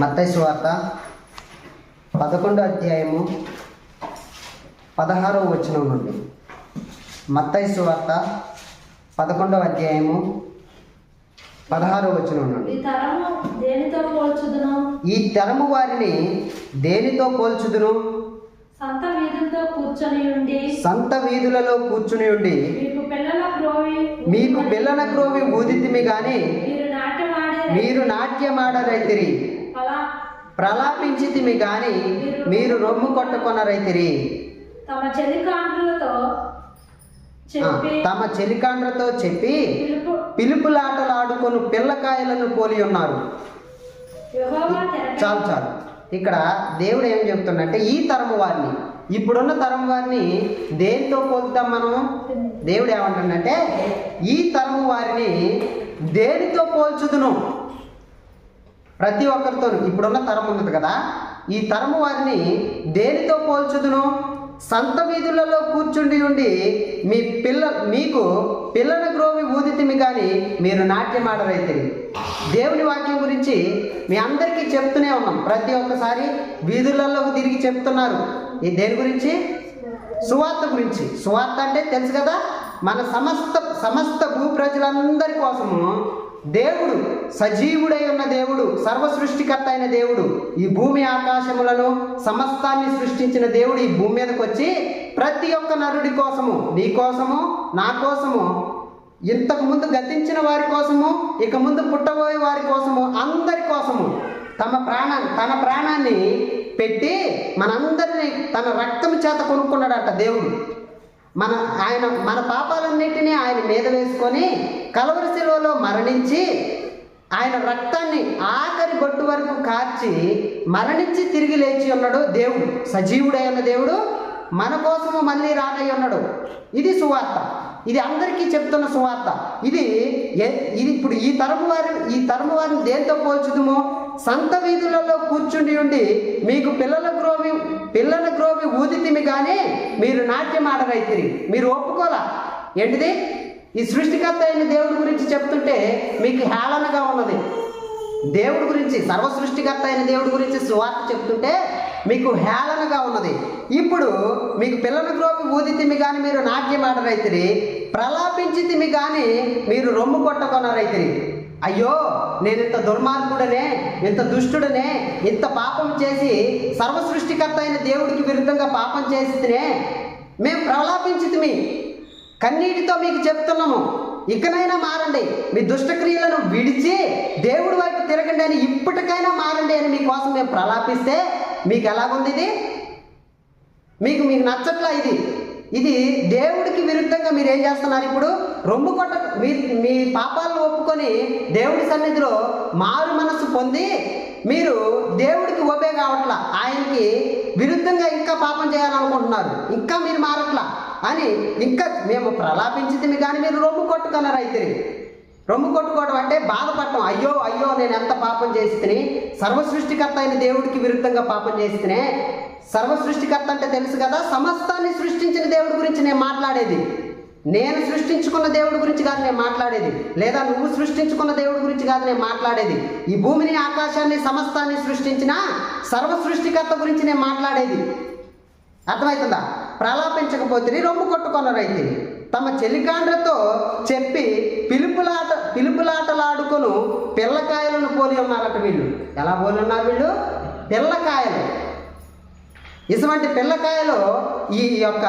మత్తయి సువార్త పదకొండో అధ్యాయము పదహారవ వచనం నుండి. మత్తయి సువార్త పదకొండవ అధ్యాయము పదహారవ వచనం నుండి. ఈ తరము దేనితో పోల్చుదును? ఈ తరము వారిని దేనితో పోల్చుదును సంత వీధులతో కూర్చొని ఉండి. సంత వీధులలో కూర్చుని ఉండి. మీకు పిల్లల క్రోవి మీకు పిల్లన క్రోవి ఊదితిమి గాని మీరు నాట్యమాడే మీరు నాట్యమాడరైతిరి. ప్రలాపించితిమి గాని మీరు రొమ్ము కొట్టుకొనరైతిరి. తమ చెలికాండ్రులతో తమ చెలికాండ్రతో చెప్పి పిలుపు పిలుపులాటలాడుకొను పిల్లకాయలను పోలి ఉన్నారు. చాలు చాలు. ఇక్కడ దేవుడు ఏం చెప్తుండంటే ఈ తరం వారిని ఇప్పుడున్న తరం వారిని దేంతో పోల్తాం మనం దేవుడు ఏమంటుండంటే ఈ తరం వారిని దేనితో పోల్చుదును? ప్రతి ఒక్కరితో ఇప్పుడున్న తరం ఉన్నది కదా? ఈ తరము వారిని దేనితో పోల్చుదును? సంత వీధులలో కూర్చుండి ఉండి మీ పిల్ల మీకు పిల్లల గ్రోవి ఊదితిమి కానీ మీరు నాట్యమాడరైతే దేవుని వాక్యం గురించి మీ అందరికీ చెప్తూనే ఉన్నాం. ప్రతి ఒక్కసారి వీధులలో తిరిగి చెప్తున్నారు. ఈ దేని గురించి? సువార్త గురించి. సువార్త అంటే తెలుసు కదా? మన సమస్త సమస్త భూ ప్రజలందరి కోసము దేవుడు సజీవుడై ఉన్న దేవుడు సర్వ సృష్టికర్త అయిన దేవుడు ఈ భూమి ఆకాశములను సమస్తాన్ని సృష్టించిన దేవుడు ఈ భూమి మీదకి వచ్చి ప్రతి ఒక్క నరుడి కోసము నీ కోసము నా కోసము ఇంతకు ముందు గతించిన వారి కోసము ఇక ముందు పుట్టబోయే వారి కోసము అందరి కోసము తమ ప్రాణ తన ప్రాణాన్ని పెట్టి మనందరినీ తన రక్తం చేత కొనుక్కున్నాడట దేవుడు. మన ఆయన మన పాపాలన్నిటినీ ఆయన మీద వేసుకొని కలవరి శిలువలో మరణించి ఆయన రక్తాన్ని ఆఖరి గొట్టు వరకు కార్చి మరణించి తిరిగి లేచి ఉన్నాడు దేవుడు. సజీవుడై ఉన్న దేవుడు మన కోసము మళ్ళీ రానై ఉన్నాడు. ఇది సువార్త. ఇది అందరికీ చెప్తున్న సువార్త. ఇది ఇది ఇప్పుడు ఈ తరము వారి ఈ తరము వారిని దేంతో పోల్చుదుము? సంత వీధులలో కూర్చుండి ఉండి మీకు పిల్లల గ్రోవి పిల్లల గ్రోవి ఊదితిమి కానీ మీరు నాట్యం ఆడరైతిరి మీరు ఒప్పుకోలా? ఏంటిది? ఈ సృష్టికర్త అయిన దేవుడి గురించి చెప్తుంటే మీకు హేళనగా ఉన్నది. దేవుడి గురించి సర్వ సృష్టికర్త అయిన దేవుడి గురించి సువార్త చెప్తుంటే మీకు హేళనగా ఉన్నది. ఇప్పుడు మీకు పిల్లల గ్రోపి ఊదితిమి కానీ మీరు నాట్యం ఆడరైతిరి ప్రలాపించితిమి కానీ మీరు రొమ్ము కొట్టకొనరైతిరి అయ్యో నేను ఇంత దుర్మార్గుడనే ఇంత దుష్టుడనే ఇంత పాపం చేసి సర్వ సృష్టికర్త అయిన దేవుడికి విరుద్ధంగా పాపం చేసినే మేము ప్రలాపించితిమి కన్నీటితో మీకు చెప్తున్నాము ఇకనైనా మారండి. మీ దుష్టక్రియలను విడిచి దేవుడి వైపు తిరగండి అని ఇప్పటికైనా మారండి అని మీకోసం మేము ప్రలాపిస్తే మీకు ఎలాగుంది ఇది? మీకు మీకు నచ్చట్లా ఇది? ఇది దేవుడికి విరుద్ధంగా మీరు ఏం చేస్తున్నారు? ఇప్పుడు రొమ్ము కొట్ట మీ మీ పాపాలను ఒప్పుకొని దేవుడి సన్నిధిలో మారు మనసు పొంది మీరు దేవుడికి ఒబే కావట్లా ఆయనకి విరుద్ధంగా ఇంకా పాపం చేయాలనుకుంటున్నారు. ఇంకా మీరు మారట్లా అని ఇంకా మేము ప్రలాపించింది కానీ మీరు రొమ్ము కొట్టుకున్నారు అయితే రొమ్ము కొట్టుకోవడం అంటే బాధపడటం. అయ్యో అయ్యో నేను ఎంత పాపం చేసి తిని సర్వ సృష్టికర్త అయిన దేవుడికి విరుద్ధంగా పాపం చేసి తినే సర్వ సృష్టికర్త అంటే తెలుసు కదా సమస్తాన్ని సృష్టించిన దేవుడి గురించి నేను మాట్లాడేది. నేను సృష్టించుకున్న దేవుడి గురించి కాదు నేను మాట్లాడేది. లేదా నువ్వు సృష్టించుకున్న దేవుడి గురించి కాదు నేను మాట్లాడేది. ఈ భూమిని ఆకాశాన్ని సమస్తాన్ని సృష్టించిన సర్వ సృష్టికర్త గురించి నేను మాట్లాడేది. అర్థమవుతుందా? ప్రలాపించకపోతే రొమ్ము కొట్టుకొనరైతే. తమ చెలికాండ్రతో చెప్పి పిలుపులాట పిలుపులాటలాడుకొను పిల్లకాయలను పోలి ఉన్నారట వీళ్ళు. ఎలా పోలి ఉన్నారు వీళ్ళు? పిల్లకాయలు. ఇటువంటి పిల్లకాయలు ఈ యొక్క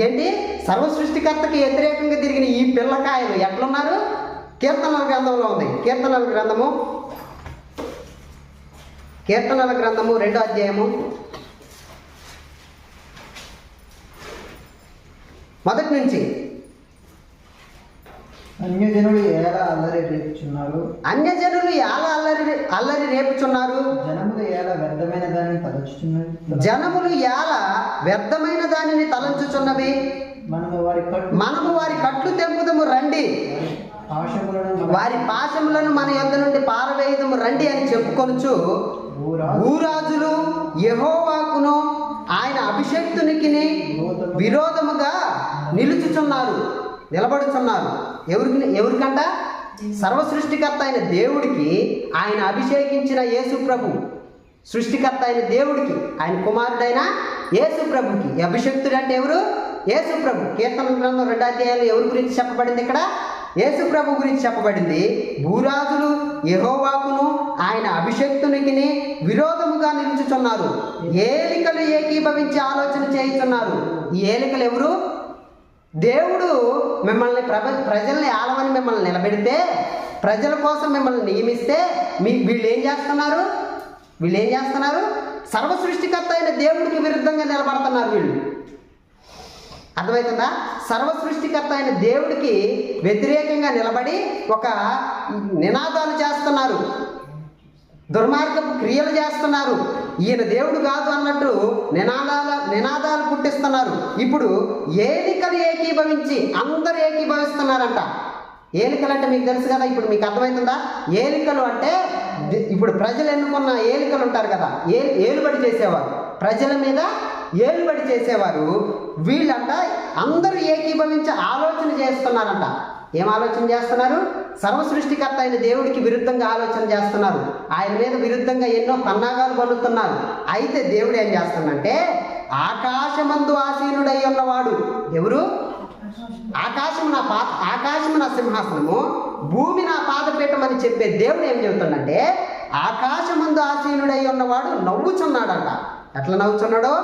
ఏంటి? సర్వ సృష్టికర్తకి వ్యతిరేకంగా తిరిగిన ఈ పిల్లకాయలు ఎట్లున్నారు? కీర్తనల గ్రంథంలో ఉంది. కీర్తనల గ్రంథము. కీర్తనల గ్రంథము రెండో అధ్యాయము. మొదటి నుంచి. అన్యజనులు ఎలా అల్లరి రేపుచున్నారు? అన్యజనులు ఎలా అల్లరి అల్లరి రేపుచున్నారు? జనములు ఎలా వ్యర్థమైన దానిని తలచుచున్నది జనములు ఎలా వ్యర్థమైన దానిని తలంచుచున్నవి? మనము వారి కట్టు మనము వారి కట్లు తెంపుదము రండి. వారి పాశములను మన యొద్ద నుండి పారవేయుదము రండి అని చెప్పుకొనుచు ఊరా భూరాజులు యెహోవాకును ఆయన అభిషక్తునికి విరోధముగా నిలుచుచున్నారు నిలబడుచున్నారు. ఎవరికి ఎవరికంట? సర్వ సృష్టికర్త అయిన దేవుడికి ఆయన అభిషేకించిన యేసు ప్రభు. సృష్టికర్త అయిన దేవుడికి ఆయన కుమారుడైన యేసు ప్రభుకి. అభిషక్తుడు అంటే ఎవరు? యేసు ప్రభు. కీర్తన గ్రంథం రెండు అధ్యాయాలు ఎవరి గురించి చెప్పబడింది ఇక్కడ? యేసుప్రభు గురించి చెప్పబడింది. భూరాజులు యహోవాకును ఆయన అభిషక్తునికి విరోధముగా నిలుచుచున్నారు. ఏలికలు ఏకీభవించి ఆలోచన చేయుచున్నారు. ఈ ఏలికలు ఎవరు? దేవుడు మిమ్మల్ని ప్రభ ప్రజల్ని ఆలవని మిమ్మల్ని నిలబెడితే ప్రజల కోసం మిమ్మల్ని నియమిస్తే మీ వీళ్ళు ఏం చేస్తున్నారు? వీళ్ళు ఏం చేస్తున్నారు? సర్వ సృష్టికర్త అయిన దేవుడికి విరుద్ధంగా నిలబడుతున్నారు వీళ్ళు. అర్థమవుతుందా? సర్వ సృష్టికర్త అయిన దేవుడికి వ్యతిరేకంగా నిలబడి ఒక నినాదాలు చేస్తున్నారు. దుర్మార్గపు క్రియలు చేస్తున్నారు. ఈయన దేవుడు కాదు అన్నట్టు నినాదాల నినాదాలు పుట్టిస్తున్నారు. ఇప్పుడు ఏలికలు ఏకీభవించి అందరు ఏకీభవిస్తున్నారంట. ఏలికలు అంటే మీకు తెలుసు కదా ఇప్పుడు మీకు అర్థమవుతుందా? ఏలికలు అంటే ఇప్పుడు ప్రజలు ఎన్నుకున్న ఏలికలు ఉంటారు కదా ఏ ఏలుబడి చేసేవారు. ప్రజల మీద ఏలుబడి చేసేవారు. వీళ్ళంట అందరూ ఏకీభవించి ఆలోచన చేస్తున్నారంట. ఏం ఆలోచన చేస్తున్నారు? సర్వ సృష్టికర్త అయిన దేవుడికి విరుద్ధంగా ఆలోచన చేస్తున్నారు. ఆయన మీద విరుద్ధంగా ఎన్నో పన్నాగాలు పన్నుతున్నారు. అయితే దేవుడు ఏం చేస్తాడంటే ఆకాశమందు ఆసీనుడై ఉన్నవాడు ఎవరు? ఆకాశం నా పా ఆకాశం నా సింహాసనము భూమి నా పాదపీఠం అని చెప్పే దేవుడు ఏం చెబుతుందంటే ఆకాశమందు ఆసీనుడై ఉన్నవాడు నవ్వుచున్నాడంట. ఎట్లా నవ్వుచున్నాడో?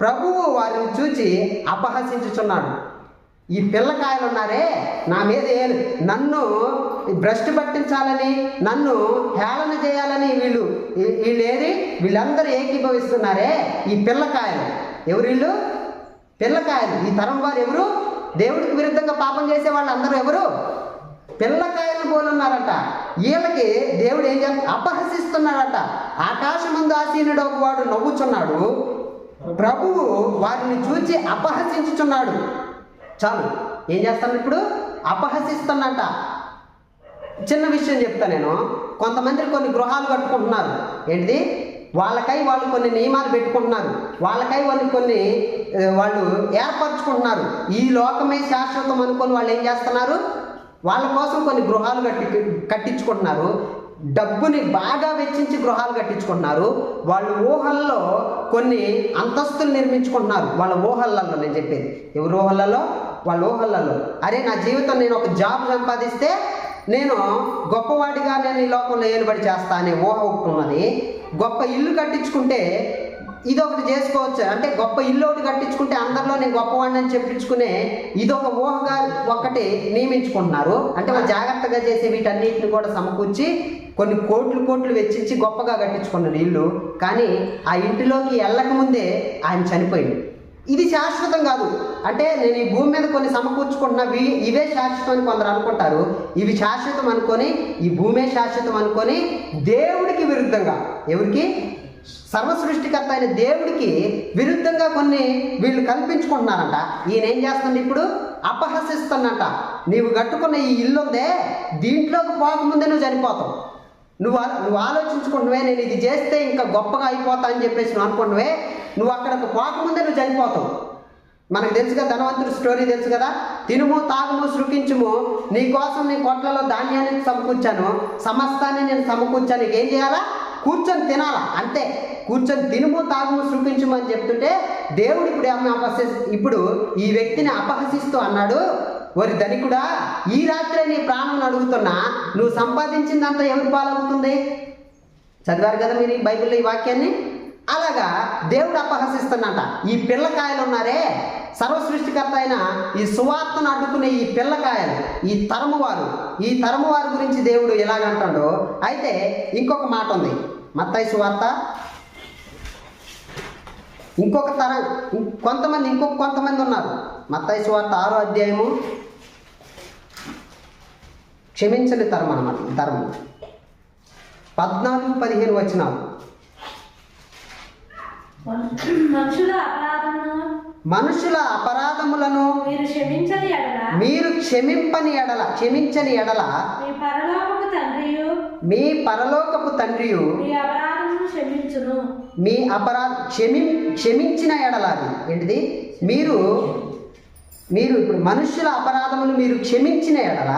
ప్రభువు వారిని చూచి అపహసించుచున్నాడు. ఈ పిల్లకాయలు ఉన్నారే నా మీద నన్ను భ్రష్టు పట్టించాలని నన్ను హేళన చేయాలని వీళ్ళు వీళ్ళేది? వీళ్ళందరూ ఏకీభవిస్తున్నారే? ఈ పిల్లకాయలు. ఎవరు వీళ్ళు? పిల్లకాయలు. ఈ తరం వారు ఎవరు? దేవుడికి విరుద్ధంగా పాపం చేసే వాళ్ళు అందరూ ఎవరు? పిల్లకాయలు పోలున్నారట వీళ్ళకి దేవుడు ఏం చేస్తా అపహసిస్తున్నాడట. ఆకాశమందు ఆసీనుడు ఒక వాడు నవ్వుచున్నాడు. ప్రభువు వారిని చూచి అపహసించుచున్నాడు. చాలు ఏం చేస్తాను ఇప్పుడు? అపహసిస్తున్నట చిన్న విషయం చెప్తా నేను. కొంతమంది కొన్ని గృహాలు కట్టుకుంటున్నారు. ఏంటిది? వాళ్ళకై వాళ్ళు కొన్ని నియమాలు పెట్టుకుంటున్నారు. వాళ్ళకై వాళ్ళు కొన్ని వాళ్ళు ఏర్పరచుకుంటున్నారు. ఈ లోకమే శాశ్వతం అనుకొని వాళ్ళు ఏం చేస్తున్నారు? వాళ్ళ కోసం కొన్ని గృహాలు కట్టి కట్టించుకుంటున్నారు. డబ్బుని బాగా వెచ్చించి గృహాలు కట్టించుకుంటున్నారు. వాళ్ళ ఊహల్లో కొన్ని అంతస్తులు నిర్మించుకుంటున్నారు. వాళ్ళ ఊహలల్లో నేను చెప్పేది. ఎవరి ఊహలలో వాళ్ళ ఊహలల్లో. అరే నా జీవితం నేను ఒక జాబ్ సంపాదిస్తే నేను గొప్పవాడిగా నేను ఈ లోకంలో ఏలుబడి చేస్తా అనే ఊహ ఒకటి ఉన్నది గొప్ప ఇల్లు కట్టించుకుంటే ఇది ఒకటి చేసుకోవచ్చు. అంటే గొప్ప ఇల్లు ఒకటి కట్టించుకుంటే అందరిలో నేను గొప్పవాడిని అని చెప్పించుకునే ఇది ఒక ఊహగా ఒకటి నియమించుకుంటున్నారు. అంటే వాళ్ళు జాగ్రత్తగా చేసే వీటన్నిటిని కూడా సమకూర్చి కొన్ని కోట్లు కోట్లు వెచ్చించి గొప్పగా కట్టించుకున్నాడు ఇల్లు కానీ ఆ ఇంటిలోకి వెళ్ళకముందే ఆయన చనిపోయింది ఇది శాశ్వతం కాదు. అంటే నేను ఈ భూమి మీద కొన్ని సమకూర్చుకుంటున్నవి ఇవే శాశ్వతం అని కొందరు అనుకుంటారు. ఇవి శాశ్వతం అనుకొని ఈ భూమే శాశ్వతం అనుకొని దేవుడికి విరుద్ధంగా ఎవరికి? సర్వ సృష్టికర్త అయిన దేవుడికి విరుద్ధంగా కొన్ని వీళ్ళు కల్పించుకుంటున్నారంట. ఈయన ఏం చేస్తుంది ఇప్పుడు? అపహసిస్తున్నట నీవు కట్టుకున్న ఈ ఇల్లు ఉందే దీంట్లోకి పోకముందే నువ్వు చనిపోతావు. నువ్వు నువ్వు ఆలోచించుకుంటువే నేను ఇది చేస్తే ఇంకా గొప్పగా అయిపోతా అని చెప్పేసి నువ్వు అనుకుంటువే నువ్వు అక్కడికి పోకముందే నువ్వు చనిపోతావు. మనకు తెలుసు కదా ధనవంతుడు స్టోరీ తెలుసు కదా తినుము తాగుము సృకించుము నీ కోసం నీ కొట్లలో ధాన్యాన్ని సమకూర్చాను సమస్తాన్ని నేను సమకూర్చాను నీకు ఏం చేయాలా? కూర్చొని తినాలా అంతే. కూర్చొని తినుము తాగుము సృకించుము అని చెప్తుంటే దేవుడు ఇప్పుడు ఏమన్నా అపహసి ఇప్పుడు ఈ వ్యక్తిని అపహసిస్తూ అన్నాడు. ఓరి ధనికుడా ఈ రాత్రే నీ ప్రాణం అడుగుతున్నా నువ్వు సంపాదించిందంతా ఎవరి పాలవుతుంది? చదివారు కదా మీరు ఈ బైబిల్లో ఈ వాక్యాన్ని? అలాగా దేవుడు అపహసిస్తున్నట ఈ పిల్లకాయలు ఉన్నారే సర్వ సృష్టికర్త అయిన ఈ సువార్తను అడ్డుకునే ఈ పిల్లకాయలు ఈ తరము వారు ఈ తరము వారి గురించి దేవుడు ఎలాగంటాడో? అయితే ఇంకొక మాట ఉంది. మత్తాయి సువార్త. ఇంకొక తరం కొంతమంది ఇంకొక కొంతమంది ఉన్నారు. మత్తాయి సువార్త ఆరో అధ్యాయము క్షమించని తరం అన్నమాట తరం పద్నాలుగు పదిహేను వచ్చినాలు మనుషుల అపరాధములను మీరు క్షమింపని ఎడల క్షమించని ఎడల మీ పరలోకపు తండ్రియు మీ పరలోకపు తండ్రియు మీ అపరాధమును క్షమించును. మీ అపరాధ క్షమి క్షమించిన ఎడల అది. ఏంటిది? మీరు మీరు ఇప్పుడు మనుషుల అపరాధములు మీరు క్షమించిన ఎడల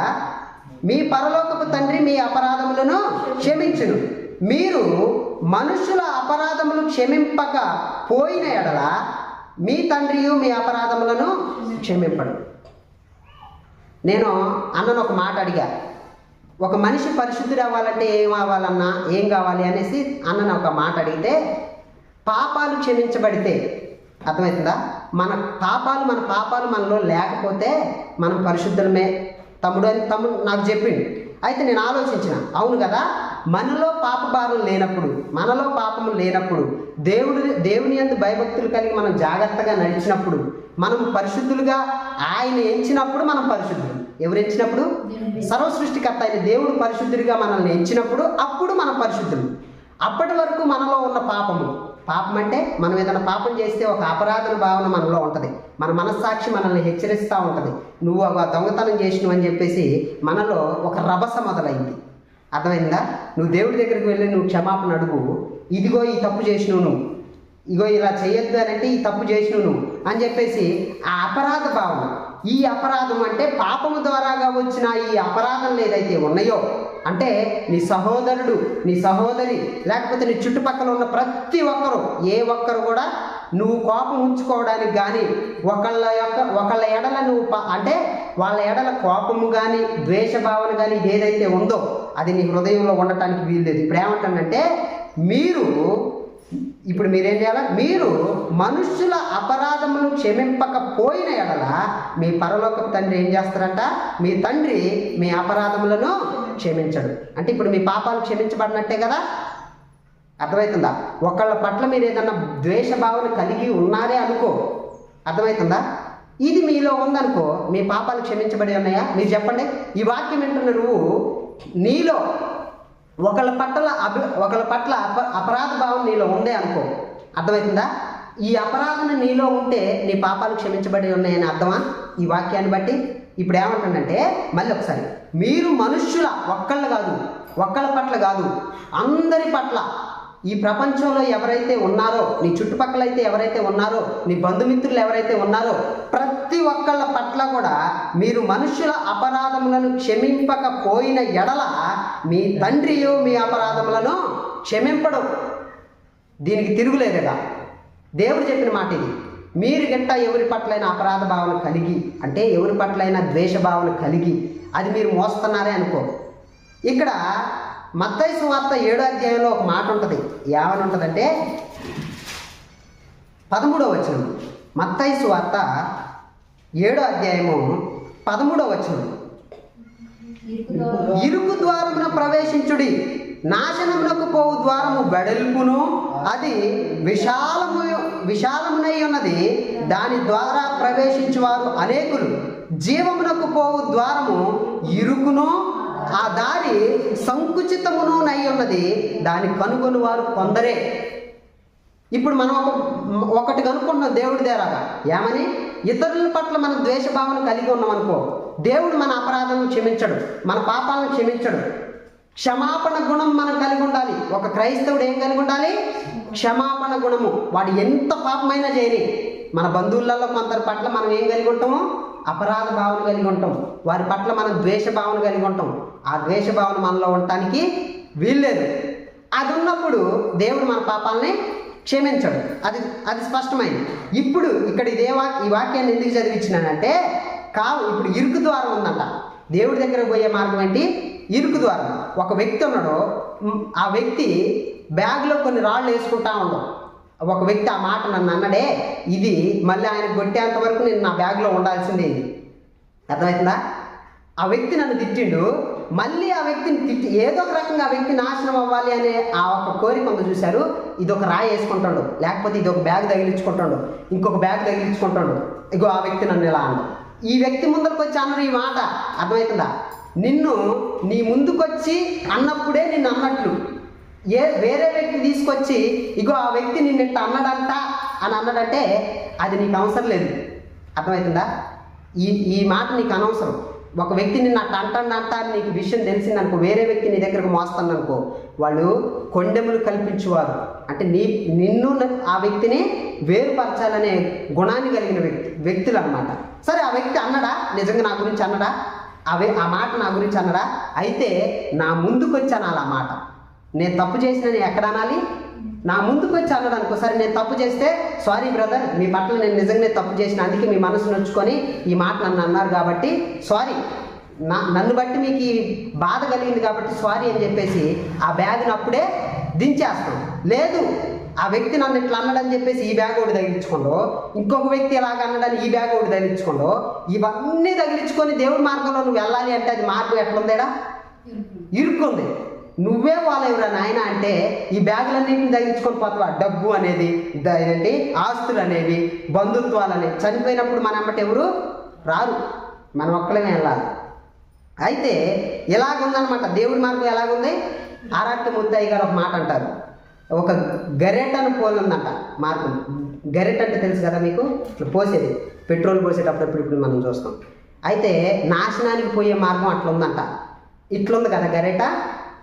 మీ పరలోకపు తండ్రి మీ అపరాధములను క్షమించును. మీరు మనుషుల అపరాధములు క్షమింపక పోయిన ఎడల మీ తండ్రియు మీ అపరాధములను క్షమింపడు. నేను అన్నను ఒక మాట అడిగా ఒక మనిషి పరిశుద్ధుడు అవ్వాలంటే ఏం అవ్వాలన్నా ఏం కావాలి అనేసి అన్నను ఒక మాట అడిగితే పాపాలు క్షమించబడితే అర్థమవుతుందా? మన పాపాలు మన పాపాలు మనలో లేకపోతే మనం పరిశుద్ధులమే తమ్ముడు అని తమ్ముడు నాకు చెప్పిండు. అయితే నేను ఆలోచించిన అవును కదా మనలో పాప భారం లేనప్పుడు మనలో పాపము లేనప్పుడు దేవుడు దేవుని అందు భయభక్తులు కలిగి మనం జాగ్రత్తగా నడిచినప్పుడు మనం పరిశుద్ధులుగా ఆయన ఎంచినప్పుడు మనం పరిశుద్ధులు. ఎవరు ఎంచినప్పుడు? సర్వ సృష్టికర్త అయిన దేవుడు పరిశుద్ధుడిగా మనల్ని ఎంచినప్పుడు అప్పుడు మనం పరిశుద్ధులు. అప్పటి వరకు మనలో ఉన్న పాపము పాపం అంటే మనం ఏదైనా పాపం చేస్తే ఒక అపరాధన భావన మనలో ఉంటుంది. మన మనస్సాక్షి మనల్ని హెచ్చరిస్తూ ఉంటుంది. నువ్వు ఒక దొంగతనం చేసినవు అని చెప్పేసి మనలో ఒక రభస మొదలైంది. అర్థమైందా? నువ్వు దేవుడి దగ్గరికి వెళ్ళి నువ్వు క్షమాపణ అడుగు. ఇదిగో ఈ తప్పు చేసినావు నువ్వు. ఇగో ఇలా చేయొద్దు అని అంటే ఈ తప్పు చేసినావు నువ్వు అని చెప్పేసి ఆ అపరాధ భావన ఈ అపరాధం అంటే పాపము ద్వారాగా వచ్చిన ఈ అపరాధం ఏదైతే ఉన్నాయో అంటే నీ సహోదరుడు నీ సహోదరి లేకపోతే నీ చుట్టుపక్కల ఉన్న ప్రతి ఒక్కరు ఏ ఒక్కరు కూడా నువ్వు కోపం ఉంచుకోవడానికి కానీ ఒకళ్ళ యొక్క ఒకళ్ళ ఎడల నువ్వు అంటే వాళ్ళ ఎడల కోపము కానీ ద్వేషభావన కానీ ఏదైతే ఉందో అది నీ హృదయంలో ఉండటానికి వీల్లేదు. ఇప్పుడు ఏమంటానంటే మీరు ఇప్పుడు మీరేం చేయాలి? మీరు మనుషుల అపరాధములు క్షమింపకపోయిన ఎడల మీ పరలోక తండ్రి ఏం చేస్తారంట? మీ తండ్రి మీ అపరాధములను క్షమించడు. అంటే ఇప్పుడు మీ పాపాలు క్షమించబడినట్టే కదా? అర్థమవుతుందా ఒకళ్ళ పట్ల మీరు ఏదన్నా ద్వేషభావన కలిగి ఉన్నారే అనుకో. అర్థమవుతుందా ఇది మీలో ఉందనుకో మీ పాపాలు క్షమించబడి ఉన్నాయా? మీరు చెప్పండి. ఈ వాక్యం వింటున్న నువ్వు నీలో ఒకళ్ళ పట్ల అభి ఒకళ్ళ పట్ల అప అపరాధ భావం నీలో ఉందే అనుకో. అర్థమవుతుందా ఈ అపరాధం నీలో ఉంటే నీ పాపాలు క్షమించబడి ఉన్నాయని అర్థమా? ఈ వాక్యాన్ని బట్టి ఇప్పుడు ఏమంటుందంటే మళ్ళీ ఒకసారి. మీరు మనుష్యుల ఒక్కళ్ళు కాదు ఒక్కళ్ళ పట్ల కాదు అందరి పట్ల ఈ ప్రపంచంలో ఎవరైతే ఉన్నారో నీ చుట్టుపక్కల అయితే ఎవరైతే ఉన్నారో నీ బంధుమిత్రులు ఎవరైతే ఉన్నారో ప్రతి ఒక్కళ్ళ పట్ల కూడా మీరు మనుషుల అపరాధములను క్షమింపకపోయిన ఎడల మీ తండ్రియు మీ అపరాధములను క్షమింపడం. దీనికి తిరుగులేదుగా దేవుడు చెప్పిన మాట ఇది. మీరు గంట ఎవరి పట్లైన అపరాధ భావన కలిగి అంటే ఎవరి పట్లైన ద్వేష భావన కలిగి అది మీరు మోస్తున్నారే అనుకో. ఇక్కడ మత్తయి సువార్త ఏడో అధ్యాయంలో ఒక మాట ఉంటుంది. ఏమని ఉంటుందంటే పదమూడవ వచనం. మత్తయి సువార్త ఏడో అధ్యాయము పదమూడవ వచనం. ఇరుకు ద్వారమున ప్రవేశించుడి. నాశనమునకు పోవు ద్వారము వెడల్పును అది విశాలము విశాలమునై ఉన్నది. దాని ద్వారా ప్రవేశించువారు అనేకులు. జీవమునకు పోవు ద్వారము ఇరుకును ఆ దారి సంకుచితమును నై ఉన్నది. దాని కనుగొని వారు కొందరే. ఇప్పుడు మనం ఒక ఒకటి కనుక్కుంటున్నాం దేవుడి దేరాగా. ఏమని? ఇతరుల పట్ల మనం ద్వేషభావన కలిగి ఉన్నాం అనుకో దేవుడు మన అపరాధాలను క్షమించడు మన పాపాలను క్షమించడు. క్షమాపణ గుణం మనం కలిగి ఉండాలి. ఒక క్రైస్తవుడు ఏం కలిగి ఉండాలి? క్షమాపణ గుణము. వాడు ఎంత పాపమైనా చేయని. మన బంధువులలో కొందరి పట్ల మనం ఏం కలిగి ఉంటాము? అపరాధ భావన కలిగి ఉంటాం. వారి పట్ల మనం ద్వేష భావన కలిగి ఉంటాం. ఆ ద్వేష భావన మనలో ఉండటానికి వీల్లేదు. అది ఉన్నప్పుడు దేవుడు మన పాపాలని క్షమించడు. అది అది స్పష్టమైంది. ఇప్పుడు ఇక్కడ ఇదే వా ఈ వాక్యాన్ని ఎందుకు చదివించినానంటే కావు ఇప్పుడు ఇరుకు ద్వారం ఉందంట. దేవుడి దగ్గర పోయే మార్గం ఏంటి? ఇరుకు ద్వారం. ఒక వ్యక్తి ఉన్నాడు. ఆ వ్యక్తి బ్యాగ్లో కొన్ని రాళ్ళు వేసుకుంటా ఉండవు ఒక వ్యక్తి ఆ మాట నన్ను అన్నడే ఇది మళ్ళీ ఆయన కొట్టేంత వరకు నేను నా బ్యాగ్లో ఉండాల్సిందే ఇది. అర్థమవుతుందా ఆ వ్యక్తి నన్ను తిట్టిండు. మళ్ళీ ఆ వ్యక్తిని తిట్టి ఏదో ఒక రకంగా ఆ వ్యక్తి నాశనం అవ్వాలి అనే ఆ ఒక కోరిక ఉంది చూశారు. ఇది ఒక రాయి వేసుకుంటాడు. లేకపోతే ఇది ఒక బ్యాగ్ తగిలించుకుంటాడు. ఇంకొక బ్యాగ్ తగిలించుకుంటాడు. ఇగో ఆ వ్యక్తి నన్ను ఇలా అన్నాడు. ఈ వ్యక్తి ముందరకు వచ్చి అన్నారు ఈ మాట అర్థమవుతుందా నిన్ను నీ ముందుకొచ్చి అన్నప్పుడే నిన్ను అన్నట్లు. ఏ వేరే వ్యక్తి తీసుకొచ్చి ఇగో ఆ వ్యక్తి నిన్ను ఇట్ట అన్నాడంట అని అన్నాడంటే అది నీకు అవసరం లేదు. అర్థమవుతుందా ఈ ఈ మాట నీకు అనవసరం. ఒక వ్యక్తి నిన్ను అట్ట అంటాడంట నీకు విషయం తెలిసిందనుకో వేరే వ్యక్తి నీ దగ్గరకు మోస్తాననుకో వాళ్ళు కొండెములు కల్పించేవారు. అంటే నీ నిన్ను ఆ వ్యక్తిని వేరుపరచాలనే గుణాన్ని కలిగిన వ్యక్తి వ్యక్తులు అనమాట సరే ఆ వ్యక్తి అన్నడా? నిజంగా నా గురించి అన్నడా? అవే ఆ మాట నా గురించి అన్నడా? అయితే నా ముందుకు వచ్చి అనాలి ఆ మాట. నేను తప్పు చేసిన నేను ఎక్కడ అనాలి? నా ముందుకు వచ్చి అన్నాడు అనుకో సరే నేను తప్పు చేస్తే సారీ బ్రదర్ మీ పట్ల నేను నిజంగానే తప్పు చేసిన అందుకే మీ మనసు నొచ్చుకొని ఈ మాట నన్ను అన్నారు కాబట్టి సారీ నన్ను బట్టి మీకు ఈ బాధ కలిగింది కాబట్టి సారీ అని చెప్పేసి ఆ బ్యాగ్ని అప్పుడే దించేస్తాం లేదు ఆ వ్యక్తి నన్ను ఇట్లా అన్నాడని చెప్పేసి ఈ బ్యాగ్ ఒకటి తగిలించుకోండు ఇంకొక వ్యక్తి ఎలాగ అన్నాడని ఈ బ్యాగ్ ఒకటి తగిలించుకోండు ఇవన్నీ తగిలించుకొని దేవుడి మార్గంలో నువ్వు వెళ్ళాలి అంటే అది మార్గం ఎట్లుందేడా? ఇరుక్కుంది. నువ్వే వాళ్ళెవరా నాయన అంటే ఈ బ్యాగులన్నింటిని తగ్గించుకొని పోతావా? డబ్బు అనేది ఏంటి ఆస్తులు అనేవి బంధుత్వాలు అనేవి. చనిపోయినప్పుడు మన అమ్మట ఎవరు? రారు. మనం ఒక్కలేమే వెళ్ళాలి. అయితే ఎలాగుందనమాట దేవుడి మార్గం ఎలాగుంది? ఆరాట్య ముద్దయ్య గారు ఒక మాట అంటారు. ఒక గరెటను పోలుందంట మార్గం. గరెట్ అంటే తెలుసు కదా మీకు? ఇట్లా పోసేది. పెట్రోల్ పోసేటప్పుడు ఇప్పుడు ఇప్పుడు మనం చూస్తాం. అయితే నాశనానికి పోయే మార్గం అట్లా ఉందంట. ఇట్లుంది కదా గరెట?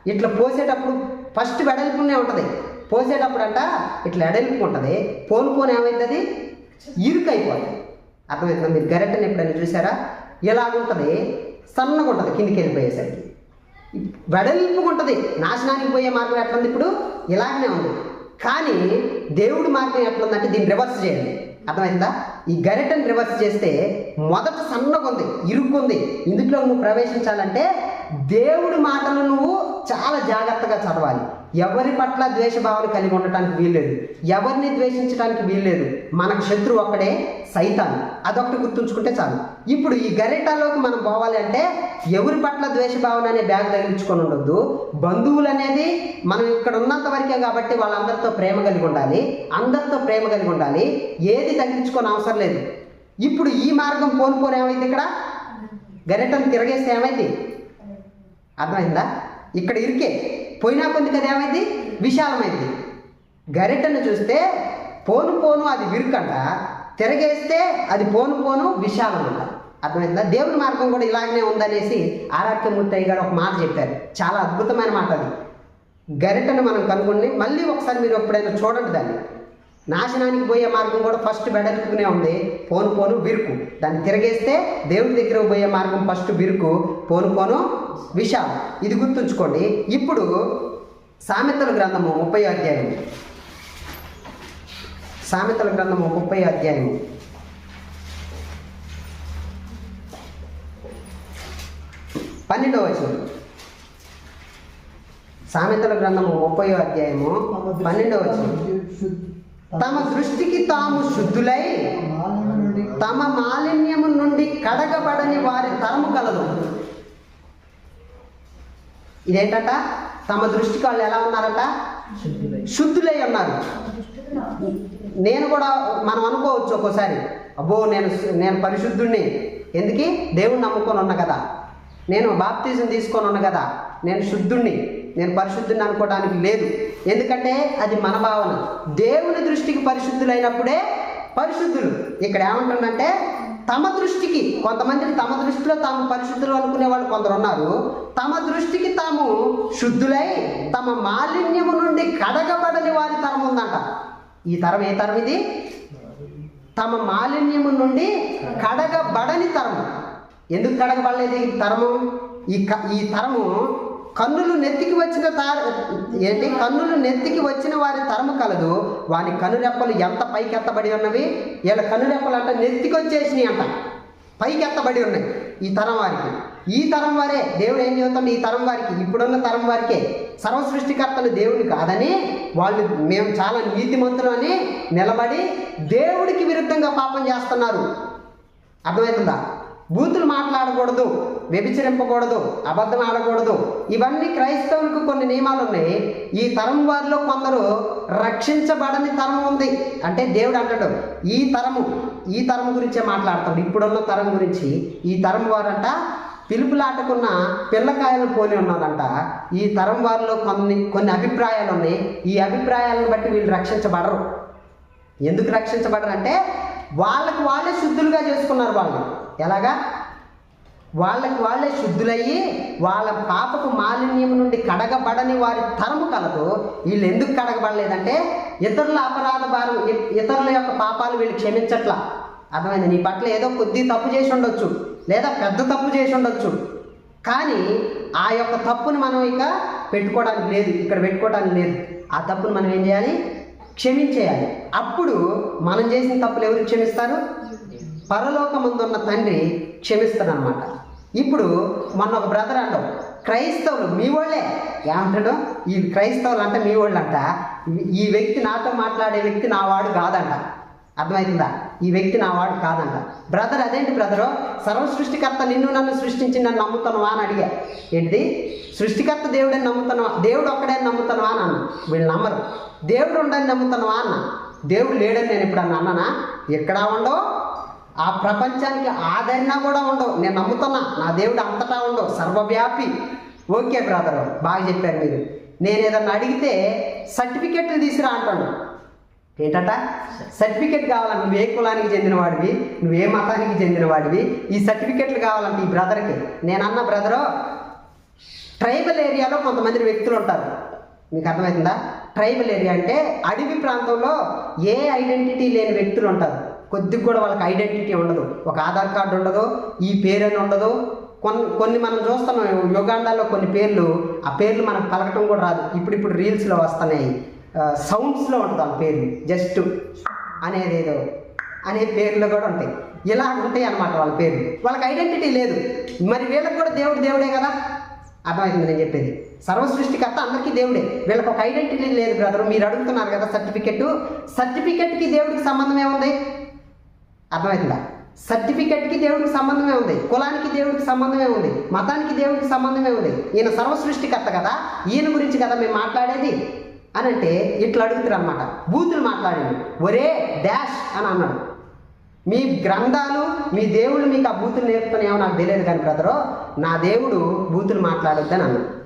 ఇట్లా పోసేటప్పుడు ఫస్ట్ వెడల్పునే ఉంటుంది. పోసేటప్పుడు అంట ఇట్లా ఎడల్పు ఉంటుంది. పోనుకొని ఏమవుతుంది ఇరుకు అయిపోతుంది అర్థమవుతుందా మీరు గరెటని ఎప్పుడైనా చూసారా? ఇలాగుంటుంది సన్నగా ఉంటుంది కిందికి వెళ్ళిపోయేసరికి. వెడల్పుగా ఉంటుంది నాశనానికి పోయే మార్గం ఎట్లుంది ఇప్పుడు? ఇలాగనే ఉంది. కానీ దేవుడి మార్గం ఎట్లుందంటే దీన్ని రివర్స్ చేయండి. అర్థమైందా? ఈ గరిటను రివర్స్ చేస్తే మొదట సన్నగా ఉంది ఇరుక్కుంది. ఇందులో నువ్వు ప్రవేశించాలంటే దేవుడి మాటలు నువ్వు చాలా జాగ్రత్తగా చదవాలి. ఎవరి పట్ల ద్వేషభావాలు కలిగి ఉండటానికి వీల్లేదు. ఎవరిని ద్వేషించడానికి వీల్లేదు. మనకు శత్రువు ఒక్కడే సైతాన్. అదొకటి గుర్తుంచుకుంటే చాలు. ఇప్పుడు ఈ గరిటాలోకి మనం పోవాలి అంటే ఎవరి పట్ల ద్వేషభావన అనే బ్యాగ్ తగిలించుకొని ఉండొద్దు. బంధువులు అనేది మనం ఇక్కడ ఉన్నంత వరకే కాబట్టి వాళ్ళందరితో ప్రేమ కలిగి ఉండాలి. అందరితో ప్రేమ కలిగి ఉండాలి. ఏది తగిలించుకొని అవసరం లేదు. ఇప్పుడు ఈ మార్గం పోను ఏమైంది ఇక్కడ? గరిటను తిరగేస్తే ఏమైంది? అర్థమైందా? ఇక్కడ ఇరికే. పోయినా కొంది కదా ఏమైంది? విశాలమైంది. గరిటను చూస్తే పోను పోను అది విరుకంట తిరగేస్తే అది పోను పోను విశాలం అంట అర్థమైందా? దేవుని మార్గం కూడా ఇలాగనే ఉందనేసి ఆరాధ్యమూర్తయ్య గారు ఒక మాట చెప్పారు. చాలా అద్భుతమైన మాట అది. గరిటను మనం కనుగొని మళ్ళీ ఒకసారి మీరు ఎప్పుడైనా చూడండి దాన్ని. నాశనానికి పోయే మార్గం కూడా ఫస్ట్ వెడల్పుకునే ఉంది. పోను పోను బిరుకు. దాన్ని తిరగేస్తే దేవుడి దగ్గర పోయే మార్గం ఫస్ట్ బిరుకు పోను పోను విశాలం. ఇది గుర్తుంచుకోండి. ఇప్పుడు సామెతల గ్రంథము ముప్పై అధ్యాయం సామెతల గ్రంథము ముప్పై అధ్యాయం పన్నెండవ వచనం. సామెతల గ్రంథము ముప్పై అధ్యాయము పన్నెండవ వచనం. తమ దృష్టికి తాము శుద్ధులై తమ మాలిన్యము నుండి కడగబడని వారి తరము కలదు. ఇదేంటట? తమ దృష్టికి వాళ్ళు ఎలా ఉన్నారట? శుద్ధులై శుద్ధులై ఉన్నారు. నేను కూడా మనం అనుకోవచ్చు ఒక్కోసారి అబ్బో నేను నేను పరిశుద్ధుణ్ణి. ఎందుకు? దేవుణ్ణి నమ్ముకొని ఉన్నా కదా. నేను బాప్తిజం తీసుకొని ఉన్నా కదా. నేను శుద్ధుణ్ణి. నేను పరిశుద్ధుని అనుకోవడానికి లేదు. ఎందుకంటే అది మన భావన. దేవుని దృష్టికి పరిశుద్ధులైనప్పుడే పరిశుద్ధులు. ఇక్కడ ఏమంటుందంటే తమ దృష్టికి కొంతమందిని తమ దృష్టిలో తాము పరిశుద్ధులు అనుకునే వాళ్ళు కొందరు ఉన్నారు తమ దృష్టికి తాము శుద్ధులై తమ మాలిన్యము నుండి కడగబడని వారి తరం ఉందంట. ఈ తరం ఏ తరం ఇది? తమ మాలిన్యము నుండి కడగబడని తరము ఎందుకు కడగబడలేదు ఈ తరము? ఈ క ఈ తరము కన్నులు నెత్తికి వచ్చిన తార ఏంటి? కన్నులు నెత్తికి వచ్చిన వారి తరము కలదు. వాని కనురెప్పలు ఎంత పైకి ఎత్తబడి ఉన్నవి? వీళ్ళ కనురెప్పలు అంట నెత్తికి వచ్చేసినాయి అంట. పైకి ఎత్తబడి ఉన్నాయి. ఈ తరం వారికి. ఈ తరం వారే. దేవుడు ఏం చెబుతాడు? ఈ తరం వారికి. ఇప్పుడున్న తరం వారికే. సర్వ సృష్టికర్తలు దేవుడు కాదని వాళ్ళు మేము చాలా నీతిమంతులు అని నిలబడి దేవుడికి విరుద్ధంగా పాపం చేస్తున్నారు. అర్థమవుతుందా? బూతులు మాట్లాడకూడదు వ్యభిచరింపకూడదు అబద్ధం ఆడకూడదు. ఇవన్నీ క్రైస్తవులకు కొన్ని నియమాలు ఉన్నాయి. ఈ తరం వారిలో కొందరు రక్షించబడని తరం ఉంది. అంటే దేవుడు అంటాడు ఈ తరము ఈ తరం గురించే మాట్లాడతాడు. ఇప్పుడున్న తరం గురించి ఈ తరం వారంట పిలుపులాటకున్న పిల్లకాయలు పోలి ఉన్నారంట ఈ తరం వారిలో కొన్ని కొన్ని అభిప్రాయాలు ఉన్నాయి. ఈ అభిప్రాయాలను బట్టి వీళ్ళు రక్షించబడరు. ఎందుకు రక్షించబడరు అంటే వాళ్ళకి వాళ్ళే శుద్ధులుగా చేసుకున్నారు వాళ్ళు. ఎలాగా? వాళ్ళకి వాళ్ళే శుద్ధులయ్యి వాళ్ళ పాపకు మాలిన్యం నుండి కడగబడని వారి తరము కలదు వీళ్ళు ఎందుకు కడగబడలేదంటే ఇతరుల అపరాధ భారం ఇతరుల యొక్క పాపాలు వీళ్ళు క్షమించట్లా. అర్థమైంది? నీ పట్ల ఏదో కొద్ది తప్పు చేసి ఉండొచ్చు లేదా పెద్ద తప్పు చేసి ఉండొచ్చు. కానీ ఆ యొక్క తప్పుని మనం ఇక పెట్టుకోవడానికి లేదు ఇక్కడ పెట్టుకోవడానికి లేదు. ఆ తప్పును మనం ఏం చేయాలి? క్షమించేయాలి. అప్పుడు మనం చేసిన తప్పులు ఎవరు క్షమిస్తారు? పరలోకముందున్న తండ్రి క్షమిస్తాడనమాట ఇప్పుడు మొన్న ఒక బ్రదర్ అంటాం క్రైస్తవులు మీ వాళ్ళే. ఏమంటాడు? ఈ క్రైస్తవులు అంటే మీ వాళ్ళు అంట ఈ వ్యక్తి నాతో మాట్లాడే వ్యక్తి నా వాడు కాదంట. అర్థమవుతుందా ఈ వ్యక్తి నా వాడు కాదంట. బ్రదర్ అదేంటి బ్రదరు? సర్వ సృష్టికర్త నిన్ను నన్ను సృష్టించి నన్ను నమ్ముతున్నావా అని అడిగా. ఏంటి సృష్టికర్త దేవుడని నమ్ముతున్నావా దేవుడు ఒక్కడే నమ్ముతున్నావా అని అన్న. వీళ్ళు నమ్మరు. దేవుడు ఉండని నమ్ముతున్నావా అన్న. దేవుడు లేడని నేను ఇప్పుడు అన్న అన్నానా? ఎక్కడా ఉండవు. ఆ ప్రపంచానికి ఆదరణ కూడా ఉండవు. నేను నమ్ముతున్నా. నా దేవుడు అంతటా ఉండవు. సర్వవ్యాపి. Okay brother. బాగా చెప్పారు మీరు. నేను ఏదన్నా అడిగితే సర్టిఫికెట్లు తీసుకురా అంటాను ఏంటట? సర్టిఫికెట్ కావాలంటే. నువ్వు ఏ కులానికి చెందిన వాడివి నువ్వు ఏ మతానికి చెందిన వాడివి ఈ సర్టిఫికెట్లు కావాలంటే ఈ బ్రదర్కి. నేను అన్న బ్రదరు ట్రైబల్ ఏరియాలో కొంతమంది వ్యక్తులు ఉంటారు. మీకు అర్థమవుతుందా ట్రైబల్ ఏరియా అంటే అడవి ప్రాంతంలో ఏ ఐడెంటిటీ లేని వ్యక్తులు ఉంటారు. కొద్దిగా కూడా వాళ్ళకి ఐడెంటిటీ ఉండదు. ఒక ఆధార్ కార్డు ఉండదు ఈ పేరు అని ఉండదు. కొన్ని కొన్ని మనం చూస్తున్నాం యుగాండాలో కొన్ని పేర్లు ఆ పేర్లు మనకు పలకటం కూడా రాదు. ఇప్పుడు ఇప్పుడు రీల్స్లో వస్తున్నాయి. సౌండ్స్లో ఉంటుంది ఆ పేర్లు జస్ట్ అనేది ఏదో అనే పేర్లు కూడా ఉంటాయి. ఇలా ఉంటాయి అన్నమాట వాళ్ళ పేర్లు. వాళ్ళకి ఐడెంటిటీ లేదు. మరి వీళ్ళకి కూడా దేవుడు దేవుడే కదా? అర్థమవుతుంది నేను చెప్పేది. సర్వ సృష్టికర్త అందరికీ దేవుడే. వీళ్ళకి ఒక ఐడెంటిటీ లేదు బ్రదర్ మీరు అడుగుతున్నారు కదా సర్టిఫికెట్ సర్టిఫికెట్కి దేవుడికి సంబంధం ఏముంది? అర్థమవుతుందా సర్టిఫికెట్కి దేవుడికి సంబంధమే ఉంది కులానికి దేవుడికి సంబంధమే ఉంది మతానికి దేవుడికి సంబంధమే ఉంది ఈయన సర్వ సృష్టికర్త కదా? ఈయన గురించి కదా మేము మాట్లాడేది? అని అంటే ఇట్లా అడుగుతారు అనమాట బూతులు మాట్లాడండి. ఒరే డాష్ అని అన్నాడు. మీ గ్రంథాలు మీ దేవుడు మీకు ఆ బూతులు నేర్పుతున్నాయేమో నాకు తెలియదు కానీ బ్రదరు నా దేవుడు బూతులు మాట్లాడొద్దని అన్నాడు.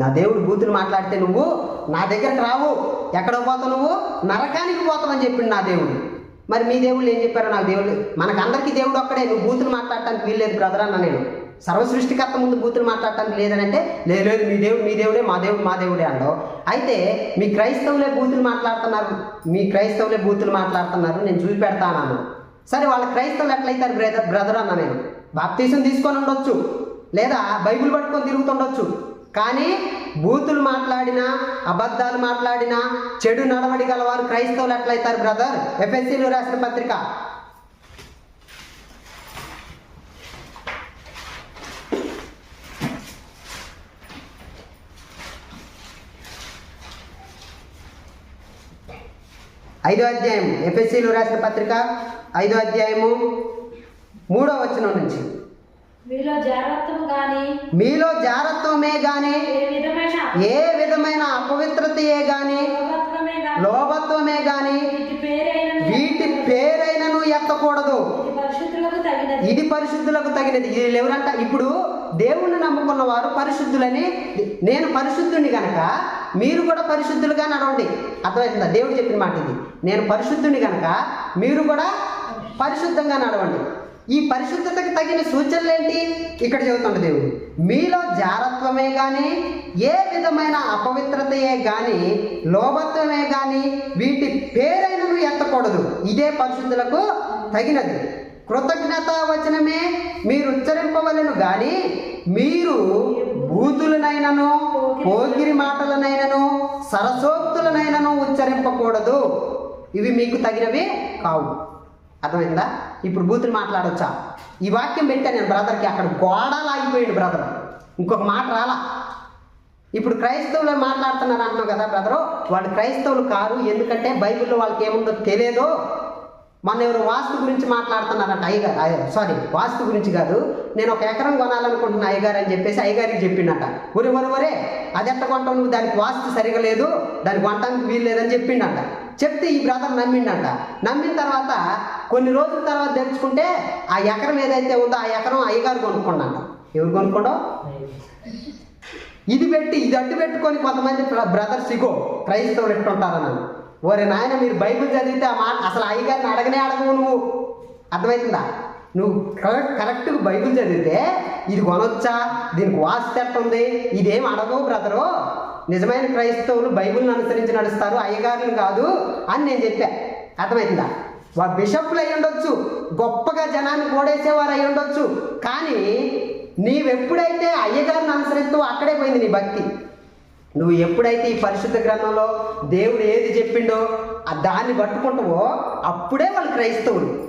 నా దేవుడు బూతులు మాట్లాడితే నువ్వు నా దగ్గరకు రావు. ఎక్కడో పోతావు నువ్వు? నరకానికి పోతావని చెప్పిండు నా దేవుడు. మరి మీ దేవుళ్ళు ఏం చెప్పారో నాకు దేవుడు మనకందరికీ దేవుడు ఒక్కడే. నువ్వు బూతులు మాట్లాడటానికి వీల్లేదు బ్రదర్ అన్న నేను. సర్వ సృష్టికర్త ముందు బూతులు మాట్లాడటానికి లేదనంటే లేదు లేదు మీ దేవుడు మీ దేవుడే మా దేవుడు మా దేవుడే అండవు అయితే మీ క్రైస్తవులే బూతులు మాట్లాడుతున్నారు మీ క్రైస్తవులే బూతులు మాట్లాడుతున్నారు నేను చూసి పెడతాను సరే వాళ్ళ క్రైస్తవులు ఎట్లయితారు బ్రదర్ బ్రదర్ అన్న నేను. బాప్తీసం తీసుకొని ఉండొచ్చు. లేదా బైబిల్ పట్టుకొని తిరుగుతుండొచ్చు కానీ బూతులు మాట్లాడినా అబద్ధాలు మాట్లాడినా చెడు నడవడి గలవారు క్రైస్తవులు ఎట్లయితారు బ్రదర్? ఎఫ్ఎస్సీలో రాసిన పత్రిక. ఐదో అధ్యాయం ఎఫ్ఎస్సీలో రాసిన పత్రిక ఐదో అధ్యాయము మూడో వచనం నుంచి. మీలో జాగ్రత్తము గాని మీలో జారత్వమే గాని ఏ విధమైన అపవిత్రతయే గాని లోభత్వమే గాని వీటి పేరైన వీటి పేరైనను ఎత్తకూడదు ఇది పరిశుద్ధులకు తగినది. ఇది పరిశుద్ధులకు తగినది. ఇది ఎవరంట? ఇప్పుడు దేవుణ్ణి నమ్ముకున్న వారు పరిశుద్ధులని నేను పరిశుద్ధుని గనక మీరు కూడా పరిశుద్ధులుగా నడవండి. అర్థమవుతుందా దేవుడు చెప్పిన మాట ఇది. నేను పరిశుద్ధుని గనక మీరు కూడా పరిశుద్ధంగా నడవండి. ఈ పరిశుద్ధతకు తగిన సూచనలు ఏంటి? ఇక్కడ చెబుతుండే దేవుడు. మీలో జారత్వమే కానీ ఏ విధమైన అపవిత్రతయే కానీ లోభత్వమే కానీ వీటి పేరైనను ఎత్తకూడదు. ఇదే పరిశుద్ధులకు తగినది. కృతజ్ఞత వచనమే మీరు ఉచ్చరింపవలను గాని మీరు బూతులనైనను పోగిరి మాటలనైనను సరసోక్తులనైనను ఉచ్చరింపకూడదు. ఇవి మీకు తగినవి కావు. అర్థమైందా? ఇప్పుడు బూతులు మాట్లాడొచ్చా? ఈ వాక్యం పెట్టాను నేను బ్రదర్కి అక్కడ గోడలు ఆగిపోయాడు బ్రదర్. ఇంకొక మాట రాలా? ఇప్పుడు క్రైస్తవులు మాట్లాడుతున్నారు అంటున్నావు కదా బ్రదరు? వాళ్ళు క్రైస్తవులు కారు ఎందుకంటే బైబిల్లో వాళ్ళకి ఏముందో తెలియదు మొన్న ఎవరు వాస్తు గురించి మాట్లాడుతున్నారంట అయ్యగారు అయ్య- సారీ వాస్తు గురించి కాదు. నేను ఒక ఎకరం కొనాలనుకుంటున్నా అయ్యగారు అని చెప్పేసి అయ్యగారికి చెప్పిండట ఒరే ఒరే ఒరే అది ఎట్ట కొంటావు నువ్వు? దానికి వాస్తు సరిగా లేదు దానికి కొనటానికి వీలు లేదని చెప్పిండట. చెప్తే ఈ బ్రదర్ నమ్మిండట. నమ్మిన తర్వాత కొన్ని రోజుల తర్వాత తెలుసుకుంటే ఆ ఎకరం ఏదైతే ఉందో ఆ ఎకరం అయ్యగారు కొనుక్కోండంట. ఎవరు కొనుక్కోండో ఇది పెట్టి ఇది అడ్డు పెట్టుకొని కొంతమంది బ్ర- బ్రదర్స్ ఇగో క్రైస్తవులు ఎట్టుంటారని ఓరే నాయన మీరు బైబిల్ చదివితే ఆ మాట అసలు అయ్యగారిని అడగనే అడగవు నువ్వు. అర్థమవుతుందా నువ్వు కరెక్ట్ కరెక్ట్ బైబిల్ చదివితే ఇది కొనొచ్చా? దీనికి వాస్తు ఎట్టుంది? ఇదేం అడగవు బ్రదరు. నిజమైన క్రైస్తవులు బైబిల్ని అనుసరించి నడుస్తారు అయ్యగారులు కాదు అని నేను చెప్పా. అర్థమవుతుందా వా బిషప్లు అయి ఉండొచ్చు గొప్పగా జనాన్ని ఓడేసేవారు అయి ఉండొచ్చు కానీ నీవెప్పుడైతే అయ్యగారిని అనుసరిస్తూ అక్కడే పోయింది నీ భక్తి. నువ్వు ఎప్పుడైతే ఈ పరిశుద్ధ గ్రంథంలో దేవుడు ఏది చెప్పిండో ఆ దాన్ని పట్టుకుంటావో అప్పుడే వాళ్ళు క్రైస్తవులు.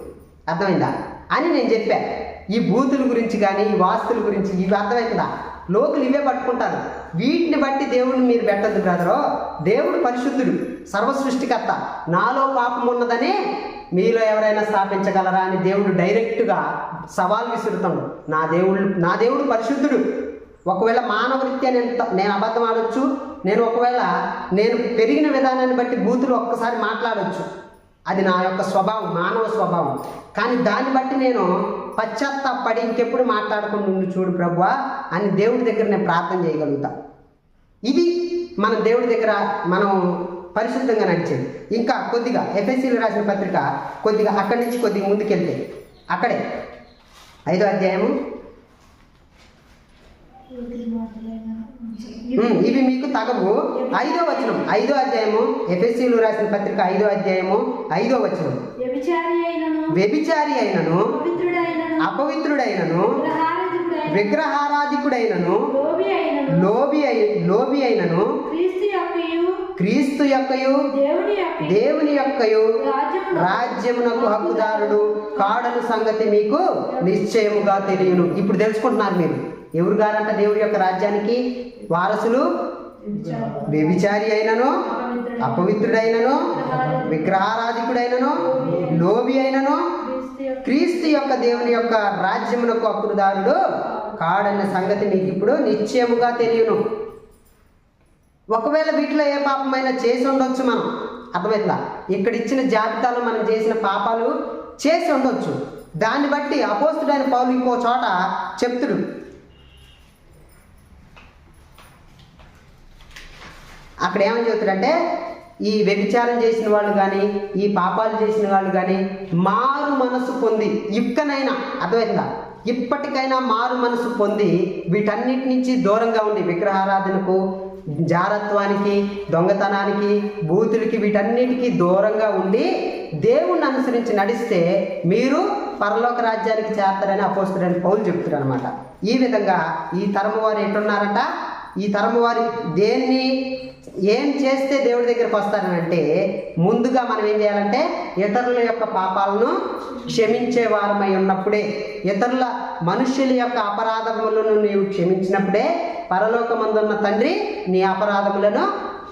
అర్థమైందా? అని నేను చెప్పాను ఈ బూతుల గురించి కానీ ఈ వాస్తుల గురించి ఇవి అర్థమైందా లోకులు ఇవే పట్టుకుంటారు. వీటిని బట్టి దేవుడిని మీరు పెట్టద్దు బ్రదరు. దేవుడు పరిశుద్ధుడు సర్వ సృష్టికర్త నాలో పాపం ఉన్నదని మీలో ఎవరైనా స్థాపించగలరా అని దేవుడు డైరెక్ట్గా సవాల్ విసురుతాడు. నా దేవుడు నా దేవుడు పరిశుద్ధుడు. ఒకవేళ మానవరీత్యా నేను నేను అబద్ధం ఆడొచ్చు నేను ఒకవేళ నేను పెరిగిన విధానాన్ని బట్టి బూతులు ఒక్కసారి మాట్లాడొచ్చు. అది నా యొక్క స్వభావం మానవ స్వభావం. కానీ దాన్ని బట్టి నేను పశ్చాత్తాపడి ఇంకెప్పుడు మాట్లాడకుండా ఉండి చూడు ప్రభువా అని దేవుడి దగ్గర నేను ప్రార్థన చేయగలుగుతా. ఇది మన దేవుడి దగ్గర మనం పరిశుద్ధంగా నడిచేది. ఇంకా కొద్దిగా ఎఫ్ఎస్సీలు రాసిన పత్రిక కొద్దిగా అక్కడి నుంచి కొద్దిగా ముందుకెళ్తే. అక్కడే. ఐదో అధ్యాయము. ఇవి మీకు తగవు. ఐదో వచనం ఐదో అధ్యాయము ఎఫ్ఎస్సీలు రాసిన పత్రిక ఐదో అధ్యాయము ఐదో వచనం. వ్యభిచారి అయినను అపవిత్రుడైనను విగ్రహారాధికుడైనను లోబి లోబి అయి లోబి అయినను క్రీస్తు యొక్కయు దేవుని యొక్క దేవుని యొక్కయు రాజ్యమును రాజ్యమునకు హక్కుదారుడు కాడను సంగతి మీకు నిశ్చయముగా తెలియను. ఇప్పుడు తెలుసుకుంటున్నారు మీరు. ఎవరు గారంట దేవుడి యొక్క రాజ్యానికి? వారసులు? వ్యభిచారి అయినను? అపవిత్రుడైనను? విగ్రహారాధికుడైనను? లోబి అయినను? క్రీస్తు యొక్క దేవుని యొక్క రాజ్యమునకు అప్పుడుదారుడు కాడన్న సంగతి మీకు ఇప్పుడు నిశ్చయముగా తెలియను. ఒకవేళ వీటిలో ఏ పాపమైనా చేసి ఉండొచ్చు మనం. అర్థమవుతుందా ఇక్కడ ఇచ్చిన జాబితాలో మనం చేసిన పాపాలు చేసి ఉండొచ్చు. దాన్ని బట్టి అపోస్తుడైన పౌలు ఇంకో చోట చెప్తుడు. అక్కడ ఏమని చెబుతాడంటే ఈ వ్యభిచారం చేసిన వాళ్ళు కానీ ఈ పాపాలు చేసిన వాళ్ళు కానీ మారు మనసు పొంది ఇక్కనైనా అర్థమైందా? ఇప్పటికైనా మారు మనసు పొంది వీటన్నిటి నుంచి దూరంగా ఉండి విగ్రహారాధనకు జారత్వానికి దొంగతనానికి బూతులకి వీటన్నిటికీ దూరంగా ఉండి దేవుణ్ణి అనుసరించి నడిస్తే మీరు పరలోక రాజ్యానికి చేస్తారని అపోస్తుడని పౌలు చెప్తున్నారు అనమాట ఈ విధంగా ఈ తరము వారు ఎట్టున్నారట ఈ తరము వారి దేన్ని ఏం చేస్తే దేవుడి దగ్గరికి వస్తారనంటే ముందుగా మనం ఏం చేయాలంటే ఇతరుల యొక్క పాపాలను క్షమించే వారమై ఉన్నప్పుడే ఇతరుల మనుష్యుల యొక్క అపరాధములను నీవు క్షమించినప్పుడే పరలోకమందున్న తండ్రి నీ అపరాధములను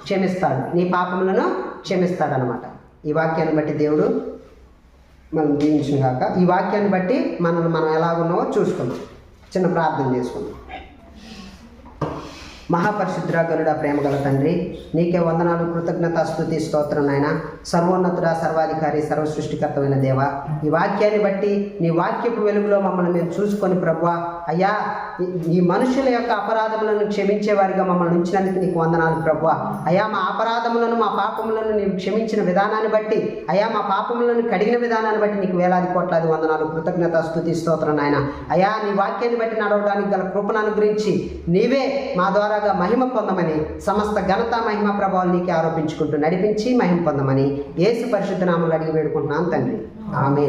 క్షమిస్తాడు నీ పాపములను క్షమిస్తాడు అనమాట ఈ వాక్యాన్ని బట్టి దేవుడు మనం దీవించిన కాక ఈ వాక్యాన్ని బట్టి మనల్ని మనం ఎలాగున్నావో చూసుకుందాం. చిన్న ప్రార్థన చేసుకుందాం. మహాపరిశుద్ర గరుడ ప్రేమ గల తండ్రి నీకే వందనాలు కృతజ్ఞత స్థుతి స్తోత్రం నాయన. సర్వోన్నతుడ సర్వాధికారి సర్వసృష్టికర్తమైన దేవ ఈ వాక్యాన్ని బట్టి నీ వాక్యపు వెలుగులో మమ్మల్ని మేము చూసుకొని ప్రభు అయ్యా ఈ- మనుషుల యొక్క అపరాధములను క్షమించేవారిగా మమ్మల్ని ఉంచినందుకు నీకు వందనాలు ప్రభు అయ్యా మా అపరాధములను మా పాపములను నీవు క్షమించిన విధానాన్ని బట్టి అయ్యా మా పాపములను కడిగిన విధానాన్ని బట్టి నీకు వేలాది కోట్లాది వందనాలు కృతజ్ఞత స్థుతి స్తోత్రం నాయన. అయ్యా నీ వాక్యాన్ని బట్టి నడవడానికి గల కృపను అనుగ్రహించి నీవే మా ద్వారా ద్వారాగా మహిమ పొందమని సమస్త ఘనత మహిమ ప్రభావాలు నీకే ఆరోపించుకుంటూ నడిపించి మహిమ పొందమని యేసు పరిశుద్ధ నామలు అడిగి వేడుకుంటున్నాను తండ్రి. ఆమె